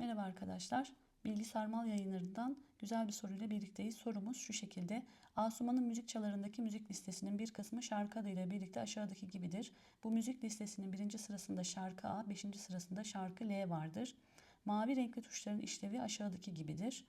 Merhaba arkadaşlar. Bilgi Sarmal yayınlarından güzel bir soruyla birlikteyiz. Sorumuz şu şekilde. Asuman'ın müzik çalarındaki müzik listesinin bir kısmı şarkı adıyla birlikte aşağıdaki gibidir. Bu müzik listesinin birinci sırasında şarkı A, beşinci sırasında şarkı L vardır. Mavi renkli tuşların işlevi aşağıdaki gibidir.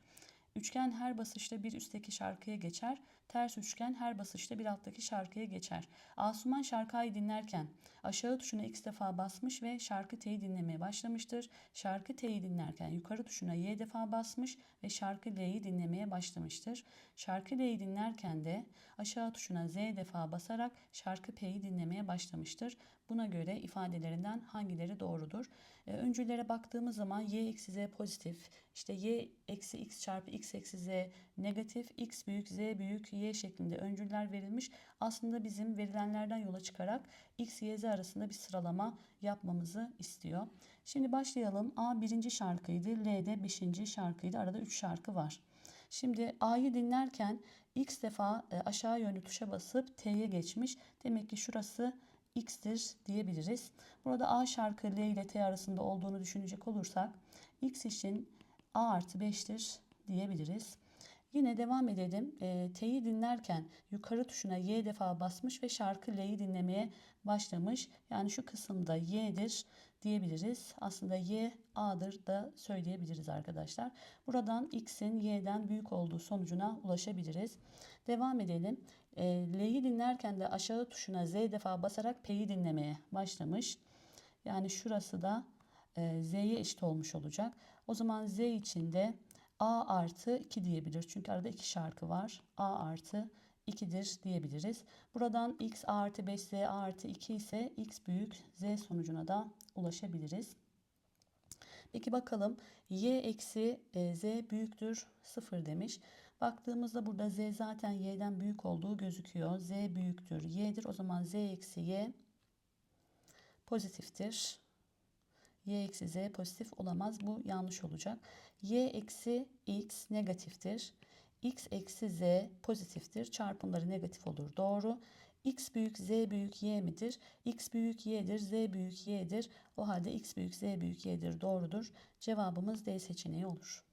Üçgen her basışta bir üstteki şarkıya geçer. Ters üçgen her basışta bir alttaki şarkıya geçer. Asuman şarkıyı dinlerken aşağı tuşuna x defa basmış ve şarkı T'yi dinlemeye başlamıştır. Şarkı T'yi dinlerken yukarı tuşuna y defa basmış ve şarkı L'yi dinlemeye başlamıştır. Şarkı L'yi dinlerken de aşağı tuşuna z defa basarak şarkı P'yi dinlemeye başlamıştır. Buna göre ifadelerinden hangileri doğrudur? Ee, öncülere baktığımız zaman y eksi z pozitif, işte y eksi x çarpı eksi z negatif, x büyük, z büyük, y şeklinde öncüller verilmiş. Aslında bizim verilenlerden yola çıkarak x, y, z arasında bir sıralama yapmamızı istiyor. Şimdi başlayalım. A birinci şarkıydı, L de beşinci şarkıydı. Arada üç şarkı var. Şimdi A'yı dinlerken x defa e, aşağı yönlü tuşa basıp T'ye geçmiş. Demek ki şurası x'tir diyebiliriz. Burada A şarkı L ile T arasında olduğunu düşünecek olursak x için A artı 5'tir diyebiliriz. Yine devam edelim. E, T'yi dinlerken yukarı tuşuna Y defa basmış ve şarkı L'yi dinlemeye başlamış. Yani şu kısımda Y'dir diyebiliriz. Aslında Y A'dır da söyleyebiliriz arkadaşlar. Buradan X'in Y'den büyük olduğu sonucuna ulaşabiliriz. Devam edelim. E, L'yi dinlerken de aşağı tuşuna Z defa basarak P'yi dinlemeye başlamış. Yani şurası da e, Z'ye eşit olmuş olacak. O zaman Z için de A artı 2 diyebilir. Çünkü arada iki şarkı var. A artı 2'dir diyebiliriz. Buradan x A artı 5 z A artı 2 ise x büyük z sonucuna da ulaşabiliriz. Peki bakalım y eksi e, z büyüktür 0 demiş. Baktığımızda burada z zaten y'den büyük olduğu gözüküyor. z büyüktür y'dir. O zaman z eksi y pozitiftir y eksi z pozitif olamaz. Bu yanlış olacak. y eksi x negatiftir. x eksi z pozitiftir. Çarpımları negatif olur. Doğru. x büyük z büyük y midir? x büyük y'dir. z büyük y'dir. O halde x büyük z büyük y'dir. Doğrudur. Cevabımız D seçeneği olur.